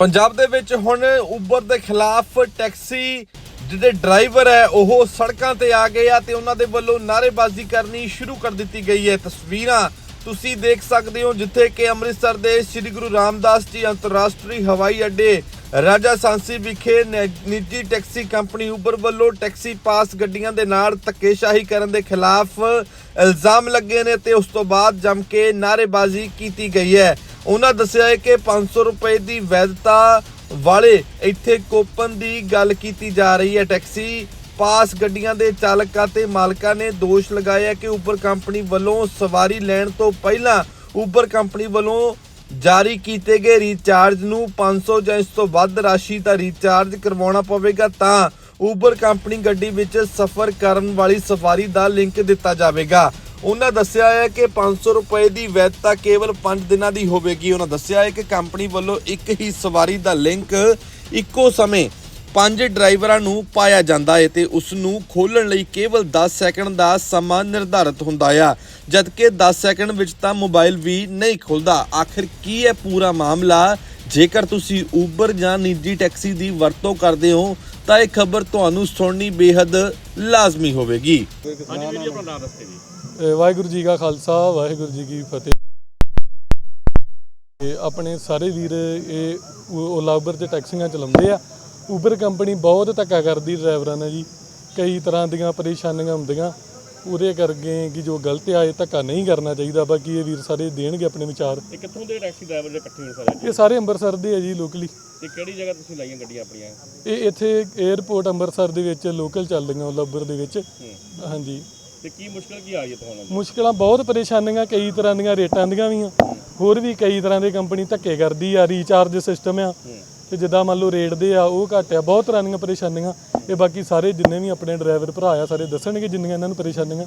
ਪੰਜਾਬ ਦੇ ਵਿੱਚ ਹੁਣ ਉਬਰ ਦੇ ਖਿਲਾਫ ਟੈਕਸੀ ਜਿਹੜੇ ਡਰਾਈਵਰ ਹੈ, ਉਹ ਸੜਕਾਂ ਤੇ ਆ ਗਏ ਆ ਤੇ ਉਹਨਾਂ ਦੇ ਵੱਲੋਂ ਨਾਅਰੇਬਾਜ਼ੀ ਕਰਨੀ ਸ਼ੁਰੂ ਕਰ ਦਿੱਤੀ ਗਈ ਹੈ। ਤਸਵੀਰਾਂ ਤੁਸੀਂ ਦੇਖ ਸਕਦੇ ਹੋ, ਜਿੱਥੇ ਕਿ ਅੰਮ੍ਰਿਤਸਰ ਦੇ ਸ੍ਰੀ ਗੁਰੂ ਰਾਮਦਾਸ ਜੀ ਅੰਤਰਰਾਸ਼ਟਰੀ ਹਵਾਈ ਅੱਡੇ, ਰਾਜਾ ਸਾਂਸੀ ਵਿਖੇ ਨ- ਨਿੱਜੀ ਟੈਕਸੀ ਕੰਪਨੀ ਉਬਰ ਵੱਲੋਂ ਟੈਕਸੀ ਪਾਸ ਗੱਡੀਆਂ ਦੇ ਨਾਲ ਧੱਕੇਸ਼ਾਹੀ ਕਰਨ ਦੇ ਖਿਲਾਫ ਇਲਜ਼ਾਮ ਲੱਗੇ ਨੇ ਤੇ ਉਸ ਤੋਂ ਬਾਅਦ ਜੰਮ ਕੇ ਨਾਅਰੇਬਾਜ਼ੀ ਕੀਤੀ ਗਈ ਹੈ। ਉਹਨਾਂ ਦੱਸਿਆ ਹੈ ਕਿ 500 ਰੁਪਏ ਦੀ ਵੈਧਤਾ ਵਾਲੇ ਇੱਥੇ ਕੋਪਨ ਦੀ ਗੱਲ ਕੀਤੀ ਜਾ ਰਹੀ ਹੈ। ਟੈਕਸੀ ਪਾਸ ਗੱਡੀਆਂ ਦੇ ਚਾਲਕਾਂ ਤੇ ਮਾਲਕਾਂ ਨੇ ਦੋਸ਼ ਲਗਾਇਆ ਕਿ ਉਬਰ ਕੰਪਨੀ ਵੱਲੋਂ ਸਵਾਰੀ ਲੈਣ ਤੋਂ ਪਹਿਲਾਂ ਉਬਰ ਕੰਪਨੀ ਵੱਲੋਂ ਜਾਰੀ ਕੀਤੇ ਗਏ ਰੀਚਾਰਜ ਨੂੰ 500 ਜਾਂ ਇਸ ਤੋਂ ਵੱਧ ਰਾਸ਼ੀ ਦਾ ਰੀਚਾਰਜ ਕਰਵਾਉਣਾ ਪਵੇਗਾ ਤਾਂ ਉਬਰ ਕੰਪਨੀ ਗੱਡੀ ਵਿੱਚ ਸਫ਼ਰ ਕਰਨ ਵਾਲੀ ਸਵਾਰੀ ਦਾ ਲਿੰਕ ਦਿੱਤਾ ਜਾਵੇਗਾ। ਉਹਨਾਂ ਦੱਸਿਆ ਹੈ ਕਿ 500 ਰੁਪਏ ਦੀ ਵੈਧਤਾ ਕੇਵਲ 5 ਦਿਨਾਂ ਦੀ ਹੋਵੇਗੀ। ਉਹਨਾਂ ਦੱਸਿਆ ਹੈ ਕਿ ਕੰਪਨੀ ਵੱਲੋਂ ਇੱਕ ਹੀ ਸਵਾਰੀ ਦਾ ਲਿੰਕ ਇੱਕੋ ਸਮੇਂ ਪੰਜ ਡਰਾਈਵਰਾਂ ਨੂੰ ਪਾਇਆ ਜਾਂਦਾ ਹੈ ਤੇ ਉਸ ਨੂੰ ਖੋਲਣ ਲਈ ਕੇਵਲ 10 ਸੈਕਿੰਡ ਦਾ ਸਮਾਂ ਨਿਰਧਾਰਤ ਹੁੰਦਾ ਆ। ਜਦਕਿ 10 ਸੈਕਿੰਡ ਵਿੱਚ ਤਾਂ ਮੋਬਾਈਲ ਵੀ ਨਹੀਂ ਖੁੱਲਦਾ ਆਖਿਰ ਕੀ ਹੈ ਪੂਰਾ ਮਾਮਲਾ? ਜੇਕਰ ਤੁਸੀਂ ਉਬਰ ਜਾਂ ਨਿੱਜੀ ਟੈਕਸੀ ਦੀ ਵਰਤੋਂ ਕਰਦੇ ਹੋ, ਤਾਂ ਇਹ ਖਬਰ ਤੁਹਾਨੂੰ ਸੁਣਨੀ ਬੇहद ਲਾਜ਼ਮੀ ਹੋਵੇਗੀ। ਹਾਂਜੀ ਵੀਰ ਜੀ ਆਪਣਾ ਨਾਮ ਦੱਸੋ ਜੀ। ਵਾਹਿਗੁਰੂ ਜੀ ਕਾ ਖਾਲਸਾ ਵਾਹਿਗੁਰੂ ਜੀ ਕੀ ਫਤਿਹ। ਇਹ ਆਪਣੇ ਸਾਰੇ ਵੀਰ ਇਹ ਓਲਾ ਉਬਰ ਤੇ ਟੈਕਸੀਆਂ ਚਲਾਉਂਦੇ ਆ। ਉਬਰ ਕੰਪਨੀ ਬਹੁਤ ਧੱਕਾ ਕਰਦੀ ਡਰਾਈਵਰਾਂ ਨਾਲ ਜੀ। ਕਈ ਤਰ੍ਹਾਂ ਦੀਆਂ ਪਰੇਸ਼ਾਨੀਆਂ ਹੁੰਦੀਆਂ। ਉਹਦੇ ਕਰਕੇ ਕਿ ਜੋ ਗਲਤ ਆ ਇਹ ਧੱਕਾ ਨਹੀਂ ਕਰਨਾ ਚਾਹੀਦਾ। ਬਾਕੀ ਇਹ ਵੀਰ ਸਾਰੇ ਦੇਣਗੇ ਆਪਣੇ ਵਿਚਾਰ। ਇਹ ਕਿੱਥੋਂ ਦੇ ਟੈਕਸੀ ਡਰਾਈਵਰ ਜਿਹੜੇ ਇਕੱਠੇ ਹੋਣ ਸਾਰੇ? ਇਹ ਸਾਰੇ ਅੰਮ੍ਰਿਤਸਰ ਦੇ ਆ ਜੀ ਲੋਕਲੀ ਤੇ ਕਿਹੜੀ ਜਗ੍ਹਾ ਤੁਸੀਂ ਲਾਈਆਂ ਗੱਡੀਆਂ ਆਪਣੀਆਂ? ਇਹ ਇੱਥੇ 에ਅਰਪੋਰਟ ਅੰਮ੍ਰਿਤਸਰ ਦੇ ਵਿੱਚ ਲੋਕਲ ਚੱਲਦੀਆਂ ਓਲਾ ਉਬਰ ਦੇ ਵਿੱਚ। ਹੂੰ। ਹਾਂਜੀ। ਤੇ ਕੀ ਮੁਸ਼ਕਲ ਕੀ ਆ ਰਹੀ ਹੈ ਤੁਹਾਨੂੰ? ਮੁਸ਼ਕਲਾਂ ਬਹੁਤ ਪਰੇਸ਼ਾਨੀਆਂ ਕਈ ਤਰ੍ਹਾਂ ਦੀਆਂ ਰੇਟਾਂ ਦੀਆਂ ਵੀ ਆ। ਹੋਰ ਵੀ ਕਈ ਤਰ੍ਹਾਂ ਦੇ ਕੰਪਨੀ ਧੱਕੇ ਕਰਦੀ ਆ ਰੀਚਾਰਜ ਸਿਸਟਮ ਆ। ਤੇ ਜਿੱਦਾਂ ਮੰਨ ਲਓ ਰੇਟ ਦੇ ਆ ਉਹ ਘੱਟ ਆ ਬਹੁਤ ਤਰ੍ਹਾਂ ਦੀਆਂ ਪਰੇਸ਼ਾਨੀਆਂ। ਇਹ ਬਾਕੀ ਸਾਰੇ ਜਿੰਨੇ ਵੀ ਆਪਣੇ ਡਰਾਈਵਰ ਭਰਾ ਆ ਸਾਰੇ ਦੱਸਣਗੇ ਜਿੰਨੀਆਂ ਇਹਨਾਂ ਨੂੰ ਪਰੇਸ਼ਾਨੀਆਂ।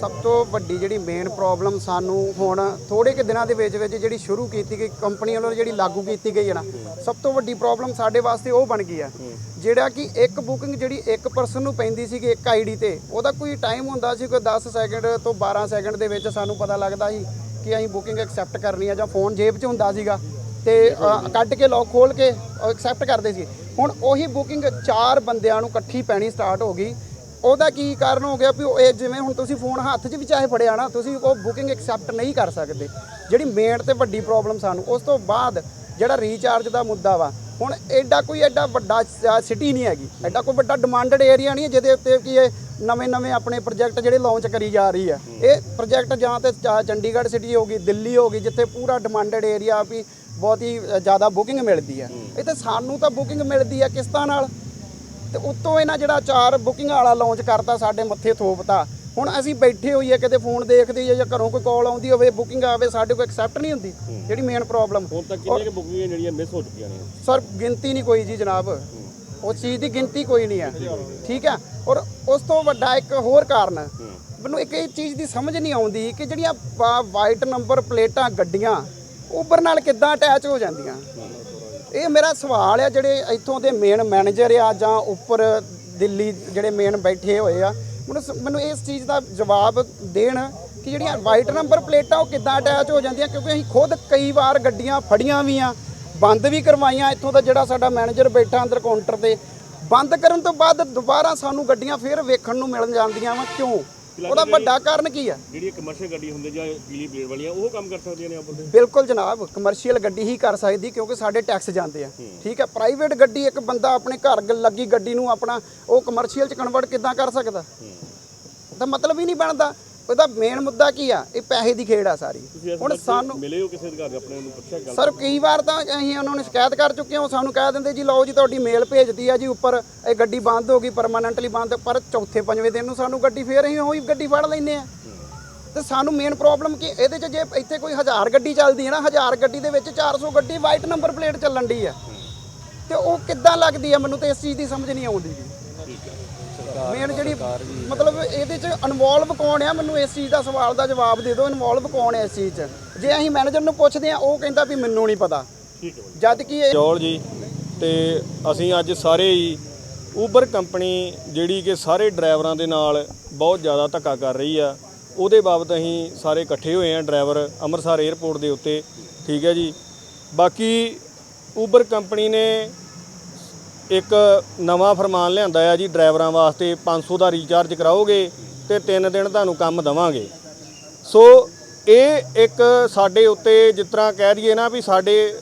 ਸਭ ਤੋਂ ਵੱਡੀ ਜਿਹੜੀ ਮੇਨ ਪ੍ਰੋਬਲਮ ਸਾਨੂੰ ਹੁਣ ਥੋੜੇ ਕਿ ਦਿਨਾਂ ਦੇ ਵਿੱਚ ਵਿੱਚ ਜਿਹੜੀ ਸ਼ੁਰੂ ਕੀਤੀ ਗਈ ਕੰਪਨੀ ਵੱਲੋਂ ਜਿਹੜੀ ਲਾਗੂ ਕੀਤੀ ਗਈ ਹੈ ਨਾ ਸਭ ਤੋਂ ਵੱਡੀ ਪ੍ਰੋਬਲਮ ਸਾਡੇ ਵਾਸਤੇ ਉਹ ਬਣ ਗਈ ਆ। ਜਿਹੜਾ ਕਿ ਇੱਕ ਬੁਕਿੰਗ ਜਿਹੜੀ ਇੱਕ ਪਰਸਨ ਨੂੰ ਪੈਂਦੀ ਸੀ ਕਿ ਇੱਕ ਆਈਡੀ ਤੇ ਉਹਦਾ ਕੋਈ ਟਾਈਮ ਹੁੰਦਾ ਸੀ ਕੋਈ 10 ਸੈਕਿੰਡ ਤੋਂ 12 ਸੈਕਿੰਡ ਦੇ ਵਿੱਚ ਸਾਨੂੰ ਪਤਾ ਲੱਗਦਾ ਸੀ ਕਿ ਅਸੀਂ ਬੁਕਿੰਗ ਐਕਸੈਪਟ ਕਰਨੀ ਆ ਜਾਂ ਫੋਨ ਜੇਬ 'ਚ ਹੁੰਦਾ ਸੀਗਾ। ਤੇ ਅ, ਕੱਢ ਕੇ ਲੋਕ ਖੋਲ ਕੇ ਐਕਸੈਪਟ ਕਰਦੇ ਸੀ। ਹੁਣ ਉਹੀ ਬੁਕਿੰਗ ਚਾਰ ਬੰਦਿਆਂ ਨੂੰ ਇਕੱਠੀ ਪੈਣੀ ਸਟਾਰਟ ਹੋ ਗਈ। ਉਹਦਾ ਕੀ ਕਾਰਨ ਹੋ ਗਿਆ ਵੀ ਉਹ ਇਹ ਜਿਵੇਂ ਹੁਣ ਤੁਸੀਂ ਫੋਨ ਹੱਥ 'ਚ ਵੀ ਚਾਹੇ ਫੜਿਆ ਨਾ ਤੁਸੀਂ ਉਹ ਬੁਕਿੰਗ ਐਕਸੈਪਟ ਨਹੀਂ ਕਰ ਸਕਦੇ। ਜਿਹੜੀ ਮੇਨ ਤੇ ਵੱਡੀ ਪ੍ਰੋਬਲਮ ਸਾਨੂੰ ਉਸ ਤੋਂ ਬਾਅਦ ਜਿਹੜਾ ਰੀਚਾਰਜ ਦਾ ਮੁੱਦਾ ਵਾ ਹੁਣ ਐਡਾ ਕੋਈ ਐਡਾ ਵੱਡਾ ਸਿਟੀ ਨਹੀਂ ਹੈਗੀ। ਐਡਾ ਕੋਈ ਵੱਡਾ ਡਿਮਾਂਡਡ ਏਰੀਆ ਨਹੀਂ ਹੈ ਜਿਹਦੇ ਉੱਤੇ ਕਿ ਇਹ ਨਵੇਂ-ਨਵੇਂ ਆਪਣੇ ਪ੍ਰੋਜੈਕਟ ਜਿਹੜੇ ਲਾਂਚ ਕਰੀ ਜਾ ਰਹੀ ਹੈ ਇਹ ਪ੍ਰੋਜੈਕਟ ਜਾਂ ਤੇ ਚਾ- ਚੰਡੀਗੜ੍ਹ ਸਿਟੀ ਹੋਗੀ ਦਿੱਲੀ ਹੋਗੀ ਜਿੱਥੇ ਪੂਰਾ ਡਿਮਾਂਡਡ ਏਰੀਆ ਵੀ ਬਹੁਤ ਹੀ ਜ਼ਿਆਦਾ ਬੁਕਿੰਗ ਮਿਲਦੀ ਹੈ। ਇੱਥੇ ਸਾਨੂੰ ਤਾਂ ਬੁਕਿੰਗ ਮਿਲਦੀ ਹੈ ਕਿਸ਼ਤਾਂ ਨਾਲ। ਤੇ ਉੱਤੋਂ ਇਹਨਾਂ ਜਿਹੜਾ ਚਾਰ ਬੁਕਿੰਗ ਵਾਲਾ ਲਾਂਚ ਕਰਤਾ ਸਾਡੇ ਮੱਥੇ ਥੋਪਤਾ। ਹੁਣ ਅਸੀਂ ਬੈਠੇ ਹੋਈਏ ਕਿਤੇ ਫੋਨ ਦੇਖਦੇ ਜਾਂ ਘਰੋਂ ਕੋਈ ਕਾਲ ਆਉਂਦੀ ਹੋਵੇ ਬੁਕਿੰਗ ਆਵੇ ਸਾਡੇ ਕੋਲ ਐਕਸੈਪਟ ਨਹੀਂ ਹੁੰਦੀ ਜਿਹੜੀ ਮੇਨ ਪ੍ਰੋਬਲਮ ਹੁਣ ਤੱਕ ਕਿੰਨੀਆਂ ਕਿ ਬੁਕਿੰਗਾਂ ਜਿਹੜੀਆਂ ਮਿਸ ਹੋ ਚੁੱਕੀਆਂ ਨੇ? ਸਰ ਗਿਣਤੀ ਨਹੀਂ ਕੋਈ ਜੀ ਜਨਾਬ। ਉਸ ਚੀਜ਼ ਦੀ ਗਿਣਤੀ ਕੋਈ ਨਹੀਂ ਹੈ ਠੀਕ ਹੈ ਔਰ ਉਸ ਤੋਂ ਵੱਡਾ ਇੱਕ ਹੋਰ ਕਾਰਨ ਮੈਨੂੰ ਇੱਕ ਇਹ ਚੀਜ਼ ਦੀ ਸਮਝ ਨਹੀਂ ਆਉਂਦੀ ਕਿ ਜਿਹੜੀਆਂ ਵਾਈਟ ਨੰਬਰ ਪਲੇਟਾਂ ਗੱਡੀਆਂ ਉਬਰ ਨਾਲ ਕਿੱਦਾਂ ਅਟੈਚ ਹੋ ਜਾਂਦੀਆਂ? ਇਹ ਮੇਰਾ ਸਵਾਲ ਆ, ਜਿਹੜੇ ਇੱਥੋਂ ਦੇ ਮੇਨ ਮੈਨੇਜਰ ਆ ਜਾਂ ਉੱਪਰ ਦਿੱਲੀ ਜਿਹੜੇ ਮੇਨ ਬੈਠੇ ਹੋਏ ਆ, ਮੈਨੂੰ ਸ- ਮੈਨੂੰ ਇਸ ਚੀਜ਼ ਦਾ ਜਵਾਬ ਦੇਣ ਕਿ ਜਿਹੜੀਆਂ ਵਾਈਟ ਨੰਬਰ ਪਲੇਟਾਂ ਉਹ ਕਿੱਦਾਂ ਅਟੈਚ ਹੋ ਜਾਂਦੀਆਂ? ਕਿਉਂਕਿ ਅਸੀਂ ਖੁਦ ਕਈ ਵਾਰ ਗੱਡੀਆਂ ਫੜੀਆਂ ਵੀ ਆ, ਬੰਦ ਵੀ ਕਰਵਾਈਆਂ ਇੱਥੋਂ ਦਾ ਜਿਹੜਾ ਸਾਡਾ ਮੈਨੇਜਰ ਬੈਠਾ ਅੰਦਰ ਕਾਊਂਟਰ ਤੇ। ਬੰਦ ਕਰਨ ਤੋਂ ਬਾਅਦ ਦੁਬਾਰਾ ਸਾਨੂੰ ਗੱਡੀਆਂ ਫੇਰ ਵੇਖਣ ਨੂੰ ਮਿਲਣ ਜਾਂਦੀਆਂ ਵਾ, ਕਿਉਂ? ਉਹਦਾ ਵੱਡਾ ਕਾਰਨ ਕੀ ਆ? ਜਿਹੜੀ ਕਮਰਸ਼ੀਅਲ ਗੱਡੀ ਹੁੰਦੀ ਜਾਂ ਪੀਲੀ ਪਲੇਟ ਵਾਲੀਆਂ ਉਹ ਕੰਮ ਕਰ ਸਕਦੀਆਂ ਨੇ ਆਪਾਂ ਬਿਲਕੁਲ ਜਨਾਬ ਕਮਰਸ਼ੀਅਲ ਗੱਡੀ ਹੀ ਕਰ ਸਕਦੀ ਕਿਉਂਕਿ ਸਾਡੇ ਟੈਕਸ ਜਾਂਦੇ ਆ। ਠੀਕ ਹੈ ਪ੍ਰਾਈਵੇਟ ਗੱਡੀ ਇੱਕ ਬੰਦਾ ਆਪਣੇ ਘਰ ਗ- ਲੱਗੀ ਗੱਡੀ ਨੂੰ ਆਪਣਾ ਉਹ ਕਮਰਸ਼ੀਅਲ ਚ ਕਨਵਰਟ ਕਿੱਦਾਂ ਕਰ ਸਕਦਾ? ਤਾਂ ਮਤਲਬ ਹੀ ਨਹੀਂ ਬਣਦਾ। ਉਹਦਾ ਮੇਨ ਮੁੱਦਾ ਕੀ ਆ? ਇਹ ਪੈਸੇ ਦੀ ਖੇਡ ਆ ਸਾਰੀ। ਹੁਣ ਸਾਨੂੰ ਮਿਲੇ ਹੋ ਕਿਸੇ ਅਧਿਕਾਰੀ ਆਪਣੇ ਨੂੰ? ਪੁੱਛਿਆ ਗੱਲ ਸਰ ਕਈ ਵਾਰ ਤਾਂ ਅਸੀਂ ਉਹਨਾਂ ਨੂੰ ਸ਼ਿਕਾਇਤ ਕਰ ਚੁੱਕੇ ਹਾਂ ਉਹ ਸਾਨੂੰ ਕਹਿ ਦਿੰਦੇ ਜੀ ਲਓ ਜੀ ਤੁਹਾਡੀ ਮੇਲ ਭੇਜਦੀ ਆ ਜੀ ਉੱਪਰ ਇਹ ਗੱਡੀ ਬੰਦ ਹੋ ਗਈ ਪਰਮਾਨੈਂਟਲੀ ਬੰਦ ਪਰ ਚੌਥੇ ਪੰਜਵੇਂ ਦਿਨ ਨੂੰ ਸਾਨੂੰ ਗੱਡੀ ਫੇਰ ਅਸੀਂ ਉਹੀ ਗੱਡੀ ਫੜ ਲੈਂਦੇ ਆ ਤੇ ਸਾਨੂੰ ਮੇਨ ਪ੍ਰੋਬਲਮ ਕੀ ਇਹਦੇ 'ਚ ਜੇ ਇੱਥੇ ਕੋਈ ਹਜ਼ਾਰ ਗੱਡੀ ਚੱਲਦੀ ਹੈ ਨਾ ਹਜ਼ਾਰ ਗੱਡੀ ਦੇ ਵਿੱਚ 400 ਗੱਡੀ ਵਾਈਟ ਨੰਬਰ ਪਲੇਟ ਚੱਲਣ ਦੀ ਆ। ਤੇ ਉਹ ਕਿੱਦਾਂ ਲੱਗਦੀ ਆ? ਮੈਨੂੰ ਤੇ ਇਸ ਚੀਜ਼ ਦੀ ਸਮਝ ਨਹੀਂ ਆਉਂਦੀ ਜੀ। ਮੇਨ ਜਿਹੜੀ ਮਤਲਬ ਇਹਦੇ 'ਚ ਇਨਵੋਲਵ ਕੌਣ ਆ? ਮੈਨੂੰ ਇਸ ਚੀਜ਼ ਦਾ ਸਵਾਲ ਦਾ ਜਵਾਬ ਦੇ ਦਿਓ। ਇਨਵੋਲਵ ਕੌਣ ਹੈ ਇਸ ਚੀਜ਼ 'ਚ? ਜੇ ਅਸੀਂ ਮੈਨੇਜਰ ਨੂੰ ਪੁੱਛਦੇ ਆ ਉਹ ਕਹਿੰਦਾ ਵੀ ਮੈਨੂੰ ਨਹੀਂ ਪਤਾ। ਠੀਕ ਹੈ ਬਾਈ। ਜਦ ਕਿ ਇਹ ਚੌਲ ਜੀ ਤੇ ਅਸੀਂ ਅੱਜ ਸਾਰੇ ਹੀ ਉਬਰ ਕੰਪਨੀ ਜਿਹੜੀ ਕਿ ਸਾਰੇ ਡਰਾਈਵਰਾਂ ਦੇ ਨਾਲ ਬਹੁਤ ਜ਼ਿਆਦਾ ਧੱਕਾ ਕਰ ਰਹੀ ਆ ਉਹਦੇ ਬਾਬਤ ਅਸੀਂ ਸਾਰੇ ਇਕੱਠੇ ਹੋਏ ਆ ਡਰਾਈਵਰ ਅੰਮ੍ਰਿਤਸਰ 에ਅਰਪੋਰਟ ਦੇ ਉੱਤੇ। ਠੀਕ ਹੈ ਜੀ। ਬਾਕੀ ਉਬਰ ਕੰਪਨੀ ਨੇ ਇੱਕ ਨਵਾਂ ਫਰਮਾਨ ਲਿਆਂਦਾ ਆ ਜੀ, ਡਰਾਈਵਰਾਂ ਵਾਸਤੇ 500 ਦਾ ਰੀਚਾਰਜ ਕਰਾਓਗੇ ਤੇ 3 ਦਿਨ ਤੁਹਾਨੂੰ ਕੰਮ ਦਵਾਂਗੇ। ਸੋ ਇਹ ਇੱਕ ਸਾਡੇ ਉੱਤੇ ਜਿਸ ਤਰ੍ਹਾਂ ਕਹਿ ਦਈਏ ਨਾ ਵੀ ਸਾਡੇ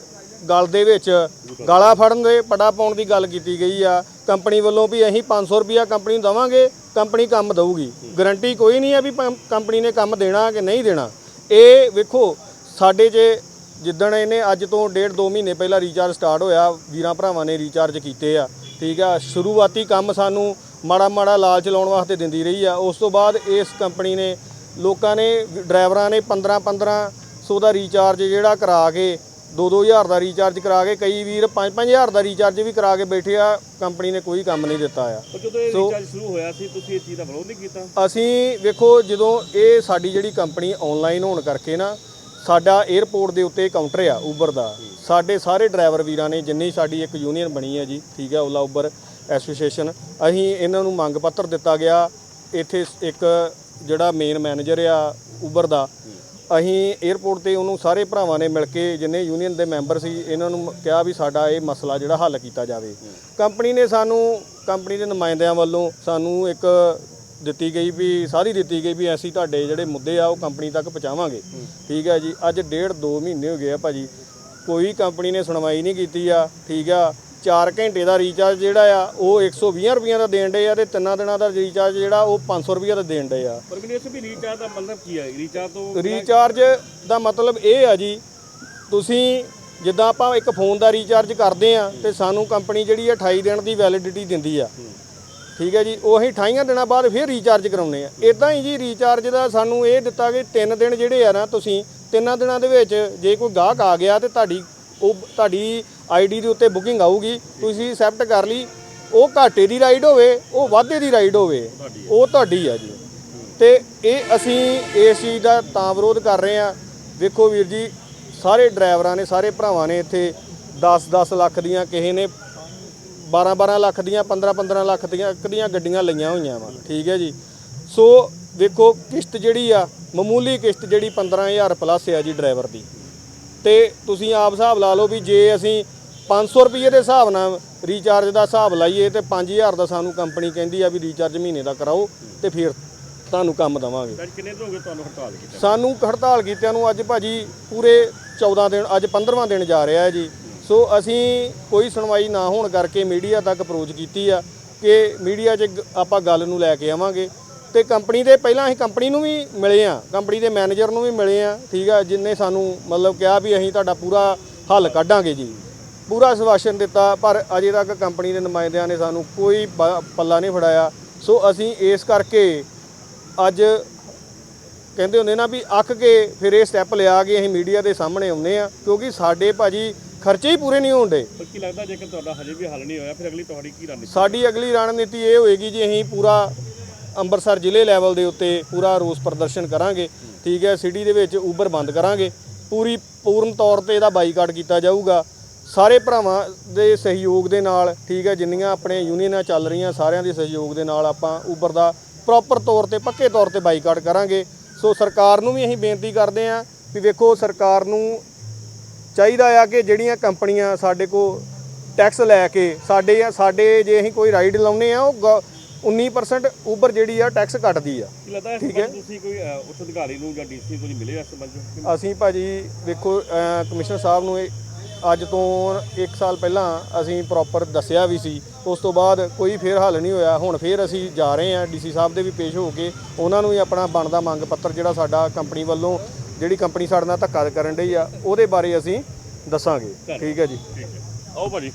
ਗਲ ਦੇ ਵਿੱਚ ਗਾਲਾ ਫੜਨ ਦੇ ਪੜਾ ਪਾਉਣ ਦੀ ਗੱਲ ਕੀਤੀ ਗਈ ਆ। ਕੰਪਨੀ ਵੱਲੋਂ ਵੀ ਅਸੀਂ 500 ਰੁਪਿਆ ਕੰਪਨੀ ਨੂੰ ਦਵਾਂਗੇ, ਕੰਪਨੀ ਕੰਮ ਦਊਗੀ। ਗਾਰੰਟੀ ਕੋਈ ਨਹੀਂ ਹੈ ਵੀ ਪੰ- ਕੰਪਨੀ ਨੇ ਕੰਮ ਦੇਣਾ ਕਿ ਨਹੀਂ ਦੇਣਾ। ਇਹ ਵੇਖੋ, ਸਾਡੇ ਜੇ ਜਿੱਦਣ ਇਹਨੇ ਅੱਜ ਤੋਂ ਡੇਢ ਦੋ ਮਹੀਨੇ ਪਹਿਲਾਂ ਰੀਚਾਰਜ ਸਟਾਰਟ ਹੋਇਆ ਵੀਰਾਂ ਭਰਾਵਾਂ ਨੇ ਰੀਚਾਰਜ ਕੀਤੇ ਆ ਠੀਕ ਆ? ਸ਼ੁਰੂਆਤੀ ਕੰਮ ਸਾਨੂੰ ਮਾੜਾ ਮਾੜਾ ਲਾਲਚ ਲਾਉਣ ਵਾਸਤੇ ਦਿੰਦੀ ਰਹੀ ਆ। ਉਸ ਤੋਂ ਬਾਅਦ ਇਸ ਕੰਪਨੀ ਨੇ ਲੋਕਾਂ ਨੇ ਡਰਾਈਵਰਾਂ ਨੇ 15 1500 ਦਾ ਰੀਚਾਰਜ ਜਿਹੜਾ ਕਰਾ ਕੇ 2-2000 ਦਾ ਰੀਚਾਰਜ ਕਰਾ ਕੇ ਕਈ ਵੀਰ 5-5000 ਦਾ ਰੀਚਾਰਜ ਵੀ ਕਰਾ ਕੇ ਬੈਠੇ ਆ ਕੰਪਨੀ ਨੇ ਕੋਈ ਕੰਮ ਨਹੀਂ ਦਿੱਤਾ ਆ। ਜਦੋਂ ਇਹ ਸੋ- ਰੀਚਾਰਜ ਸ਼ੁਰੂ ਹੋਇਆ ਸੀ ਤੁਸੀਂ ਇਹ ਚੀਜ਼ ਦਾ ਵਿਰੋਧ ਨਹੀਂ ਕੀਤਾ? ਅਸੀਂ ਵੇਖੋ ਜਦੋਂ ਇਹ ਸਾਡੀ ਜਿਹੜੀ ਕੰਪਨੀ ਆਨਲਾਈਨ ਹੋਣ ਕਰਕੇ ਨਾ ਸਾਡਾ 에ਅਰਪੋਰਟ ਦੇ ਉੱਤੇ ਕਾਊਂਟਰ ਆ ਉਬਰ ਦਾ। ਸਾਡੇ ਸਾਰੇ ਡਰਾਈਵਰ ਵੀਰਾਂ ਨੇ ਜਿੰਨੀ ਸਾਡੀ ਇੱਕ ਯੂਨੀਅਨ ਬਣੀ ਹੈ ਜੀ ਠੀਕ ਹੈ ਓਲਾ ਉਬਰ ਐਸੋਸੀਏਸ਼ਨ ਅਸੀਂ ਇਹਨਾਂ ਨੂੰ ਮੰਗ ਪੱਤਰ ਦਿੱਤਾ ਗਿਆ। ਇੱਥੇ ਇੱਕ ਜਿਹੜਾ ਮੇਨ ਮੈਨੇਜਰ ਆ ਉਬਰ ਦਾ ਅਸੀਂ 에ਅਰਪੋਰਟ ਤੇ ਉਹਨੂੰ ਸਾਰੇ ਭਰਾਵਾਂ ਨੇ ਮਿਲ ਕੇ ਜਿੰਨੇ ਯੂਨੀਅਨ ਦੇ ਮੈਂਬਰ ਸੀ ਇਹਨਾਂ ਨੂੰ ਕਿਹਾ ਵੀ ਸਾਡਾ ਇਹ ਮਸਲਾ ਜਿਹੜਾ ਹੱਲ ਕੀਤਾ ਜਾਵੇ। ਕੰਪਨੀ ਨੇ ਸਾਨੂੰ ਕੰਪਨੀ ਦੇ ਨੁਮਾਇੰਦਿਆਂ ਵੱਲੋਂ ਸਾਨੂੰ ਇੱਕ ਦਿੱਤੀ ਗਈ ਵੀ ਸਾਰੀ ਦਿੱਤੀ ਗਈ ਵੀ ਅਸੀਂ ਤੁਹਾਡੇ ਜਿਹੜੇ ਮੁੱਦੇ ਆ ਉਹ ਕੰਪਨੀ ਤੱਕ ਪਹੁੰਚਾਵਾਂਗੇ। ਠੀਕ ਹੈ ਜੀ। ਅੱਜ ਡੇਢ 2 ਮਹੀਨੇ ਹੋ ਗਏ ਆ ਭਾਜੀ। ਕੋਈ ਕੰਪਨੀ ਨੇ ਸੁਣਵਾਈ ਨਹੀਂ ਕੀਤੀ ਆ ਠੀਕ ਆ। 4 ਘੰਟੇ ਦਾ ਰੀਚਾਰਜ ਜਿਹੜਾ ਆ ਉਹ 120 ਰੁਪਈਆ ਦਾ ਦੇਣ ਡੇ ਆ ਤੇ ਤਿੰਨਾਂ ਦਿਨਾਂ ਦਾ ਰੀਚਾਰਜ ਜਿਹੜਾ ਉਹ 500 ਰੁਪਈਆ ਦਾ ਦੇਣ ਡੇ ਆ। ਪਰ ਮੈਨੂੰ ਇਸ ਵੀ ਰੀਚਾਰਜ ਦਾ ਮਤਲਬ ਕੀ ਹੈ ਰੀਚਾਰਜ ਤੋਂ ਰੀਚਾਰਜ ਦਾ ਮਤਲਬ ਇਹ ਆ ਜੀ ਤੁਸੀਂ ਜਿੱਦਾਂ ਆਪਾਂ ਇੱਕ ਫੋਨ ਦਾ ਰੀਚਾਰਜ ਕਰਦੇ ਆ ਤੇ ਸਾਨੂੰ ਕੰਪਨੀ ਜਿਹੜੀ ਆ 28 ਦਿਨ ਦੀ ਵੈਲਿਡਿਟੀ ਦਿੰਦੀ ਆ। ਠੀਕ ਹੈ ਜੀ, ਉਹ ਅਸੀਂ 28 ਦਿਨਾਂ ਬਾਅਦ ਫਿਰ ਰੀਚਾਰਜ ਕਰਾਉਨੇ ਆ। ਇਦਾਂ ਹੀ ਜੀ ਰੀਚਾਰਜ ਦਾ ਸਾਨੂੰ ਇਹ ਦਿੱਤਾ ਕਿ 3 ਦਿਨ ਜਿਹੜੇ ਆ ਨਾ ਤੁਸੀਂ, ਤਿੰਨਾਂ ਦਿਨਾਂ ਦੇ ਵਿੱਚ ਜੇ ਕੋਈ ਗਾਹਕ ਆ ਗਿਆ ਤੇ ਤੁਹਾਡੀ ਉਹ, ਤੁਹਾਡੀ ਆਈਡੀ ਦੇ ਉੱਤੇ ਬੁਕਿੰਗ ਆਊਗੀ, ਤੁਸੀਂ ਐਕਸੈਪਟ ਕਰ ਲਈ। ਉਹ ਘਾਟੇ ਦੀ ਰਾਈਡ ਹੋਵੇ, ਉਹ ਵਾਧੇ ਦੀ ਰਾਈਡ ਹੋਵੇ, ਉਹ ਤੁਹਾਡੀ ਆ ਜੀ। ਤੇ ਇਹ ਅਸੀਂ ਇਸ ਚੀਜ਼ ਦਾ ਤਾਂ ਵਿਰੋਧ ਕਰ ਰਹੇ ਆ ਵੇਖੋ ਵੀਰ ਜੀ, ਸਾਰੇ ਡਰਾਈਵਰਾਂ ਨੇ, ਸਾਰੇ ਭਰਾਵਾਂ ਨੇ ਇੱਥੇ 10-10 ਲੱਖ ਦੀਆਂ ਕਿਸੇ ਨੇ 12-12 ਲੱਖ ਦੀਆਂ 15-15 ਲੱਖ ਦੀਆਂ ਦੀਆਂ ਗੱਡੀਆਂ ਲਈਆਂ ਹੋਈਆਂ ਵਾ ਠੀਕ ਹੈ ਜੀ। ਸੋ ਵੇਖੋ ਕਿਸ਼ਤ ਜਿਹੜੀ ਆ ਮਾਮੂਲੀ ਕਿਸ਼ਤ ਜਿਹੜੀ 15000 ਪਲੱਸ ਆ ਜੀ ਡਰਾਈਵਰ ਦੀ। ਤੇ ਤੁਸੀਂ ਆਪ ਹਿਸਾਬ ਲਾ ਲਓ ਵੀ ਜੇ ਅਸੀਂ 500 ਰੁਪਏ ਦੇ ਹਿਸਾਬ ਨਾਲ ਰੀਚਾਰਜ ਦਾ ਹਿਸਾਬ ਲਾਈਏ ਤੇ 5000 ਦਾ ਸਾਨੂੰ ਕੰਪਨੀ ਕਹਿੰਦੀ ਆ ਵੀ ਰੀਚਾਰਜ ਮਹੀਨੇ ਦਾ ਕਰਾਓ ਤੇ ਫਿਰ ਤੁਹਾਨੂੰ ਕੰਮ ਦਵਾਂਗੇ। ਕਿੰਨੇ ਦਿਨ ਹੋ ਗਏ ਤੁਹਾਨੂੰ ਹੜਤਾਲ ਕੀਤੀ? ਸਾਨੂੰ ਹੜਤਾਲ ਕੀਤਿਆਂ ਨੂੰ ਅੱਜ ਭਾਜੀ ਪੂਰੇ 14 ਦਿਨ ਅੱਜ 15ਵਾਂ ਦਿਨ ਜਾ ਰਿਹਾ ਹੈ ਜੀ। ਸੋ ਅਸੀਂ ਕੋਈ ਸੁਣਵਾਈ ਨਾ ਹੋਣ ਕਰਕੇ ਮੀਡੀਆ ਤੱਕ ਅਪਰੋਚ ਕੀਤੀ ਆ ਕਿ ਮੀਡੀਆ 'ਚ ਗ- ਆਪਾਂ ਗੱਲ ਨੂੰ ਲੈ ਕੇ ਆਵਾਂਗੇ। ਤੇ ਕੰਪਨੀ ਦੇ ਪਹਿਲਾਂ ਅਸੀਂ ਕੰਪਨੀ ਨੂੰ ਵੀ ਮਿਲੇ ਆ, ਕੰਪਨੀ ਦੇ ਮੈਨੇਜਰ ਨੂੰ ਵੀ ਮਿਲੇ ਆ, ਠੀਕ ਆ ਜਿਨਨੇ ਸਾਨੂੰ ਮਤਲਬ ਕਿਹਾ ਵੀ ਅਸੀਂ ਤੁਹਾਡਾ ਪੂਰਾ ਹੱਲ ਕੱਢਾਂਗੇ ਜੀ। ਪੂਰਾ ਆਸ਼ਵਾਸਨ ਦਿੱਤਾ, ਪਰ ਅਜੇ ਤੱਕ ਕੰਪਨੀ ਦੇ ਨੁਮਾਇੰਦਿਆਂ ਨੇ ਸਾਨੂੰ ਕੋਈ ਬ- ਪੱਲਾ ਨਹੀਂ ਫੜਾਇਆ। ਸੋ ਅਸੀਂ ਇਸ ਕਰਕੇ ਅੱਜ ਕਹਿੰਦੇ ਹੁੰਦੇ ਨਾ ਵੀ ਅੱਕ ਕੇ ਫਿਰ ਇਹ ਸਟੈਪ ਲਿਆ ਕੇ ਅਸੀਂ ਮੀਡੀਆ ਦੇ ਸਾਹਮਣੇ ਆਉਂਦੇ ਆ, ਕਿਉਂਕਿ ਸਾਡੇ ਭਾਜੀ ਖਰਚੇ ਹੀ ਪੂਰੇ ਨਹੀਂ ਹੁੰਦੇ ਪਰ ਕੀ ਲੱਗਦਾ ਜੇਕਰ ਤੁਹਾਡਾ ਹਜੇ ਵੀ ਹੱਲ ਨਹੀਂ ਹੋਇਆ ਫਿਰ ਅਗਲੀ ਤੁਹਾਡੀ ਕੀ ਰਣਨੀਤੀ ਸਾਡੀ ਅਗਲੀ ਰਣਨੀਤੀ ਇਹ ਹੋਏਗੀ ਜੀ ਅਸੀਂ ਪੂਰਾ ਅੰਮ੍ਰਿਤਸਰ ਜ਼ਿਲ੍ਹੇ ਲੈਵਲ ਦੇ ਉੱਤੇ ਪੂਰਾ ਰੋਸ ਪ੍ਰਦਰਸ਼ਨ ਕਰਾਂਗੇ। ਠੀਕ ਹੈ ਸਿਟੀ ਦੇ ਵਿੱਚ ਉਬਰ ਬੰਦ ਕਰਾਂਗੇ। ਪੂਰੀ ਪੂਰਨ ਤੌਰ ਤੇ ਇਹਦਾ ਬਾਈਕਾਟ ਕੀਤਾ ਜਾਊਗਾ। ਸਾਰੇ ਭਰਾਵਾਂ ਦੇ ਸਹਿਯੋਗ ਦੇ ਨਾਲ ਠੀਕ ਹੈ ਜਿੰਨੀਆਂ ਆਪਣੇ ਯੂਨੀਅਨਾਂ ਚੱਲ ਰਹੀਆਂ ਸਾਰਿਆਂ ਦੇ ਸਹਿਯੋਗ ਦੇ ਨਾਲ ਆਪਾਂ ਉਬਰ ਦਾ ਪ੍ਰੋਪਰ ਤੌਰ ਤੇ ਪੱਕੇ ਤੌਰ ਤੇ ਬਾਈਕਾਟ ਕਰਾਂਗੇ। ਸੋ ਸਰਕਾਰ ਨੂੰ ਵੀ ਅਸੀਂ ਬੇਨਤੀ ਕਰਦੇ ਆਂ ਵੀ ਵੇਖੋ ਸਰਕਾਰ ਨੂੰ ਚਾਹੀਦਾ ਆ ਕਿ ਜਿਹੜੀਆਂ ਕੰਪਨੀਆਂ ਸਾਡੇ ਕੋ ਟੈਕਸ ਲੈ ਕੇ ਸਾਡੇ ਆ ਸਾਡੇ ਜੇ ਅਸੀਂ ਕੋਈ ਰਾਈਡ ਲਾਉਨੇ ਆ ਉਹ ਗ- 19% ਉਬਰ ਜਿਹੜੀ ਆ ਟੈਕਸ ਕੱਟਦੀ ਆ ਲੱਗਦਾ ਠੀਕ ਹੈ। ਤੁਸੀਂ ਕੋਈ ਉੱਚ ਅਧਿਕਾਰੀ ਨੂੰ ਜਾਂ ਡੀਸੀ ਨੂੰ ਮਿਲੇ ਇਸ ਸੰਬੰਧ? ਅਸੀਂ ਭਾਜੀ ਵੇਖੋ ਕਮਿਸ਼ਨਰ ਸਾਹਿਬ ਨੂੰ ਅੱਜ ਤੋਂ 1 ਸਾਲ ਪਹਿਲਾਂ ਅਸੀਂ ਪ੍ਰੋਪਰ ਦੱਸਿਆ ਵੀ ਸੀ ਉਸ ਤੋਂ ਬਾਅਦ ਕੋਈ ਫੇਰ ਹੱਲ ਨਹੀਂ ਹੋਇਆ ਹੁਣ ਫੇਰ ਅਸੀਂ ਜਾ ਰਹੇ ਹਾਂ ਡੀਸੀ ਸਾਹਿਬ ਦੇ ਵੀ ਪੇਸ਼ ਹੋ ਕੇ ਉਹਨਾਂ ਨੂੰ ਵੀ ਆਪਣਾ ਬਣਦਾ ਮੰਗ ਪੱਤਰ ਜਿਹੜਾ ਸਾਡਾ ਕੰਪਨੀ ਵੱਲੋਂ ਜਿਹੜੀ ਕੰਪਨੀ ਸਾਡੇ ਨਾਲ ਧੱਕਾ ਕਰਨ ਡਈ ਆ ਉਹਦੇ ਬਾਰੇ ਅਸੀਂ ਦੱਸਾਂਗੇ। ਠੀਕ ਹੈ ਜੀ। ਆਓ ਭਾਜੀ।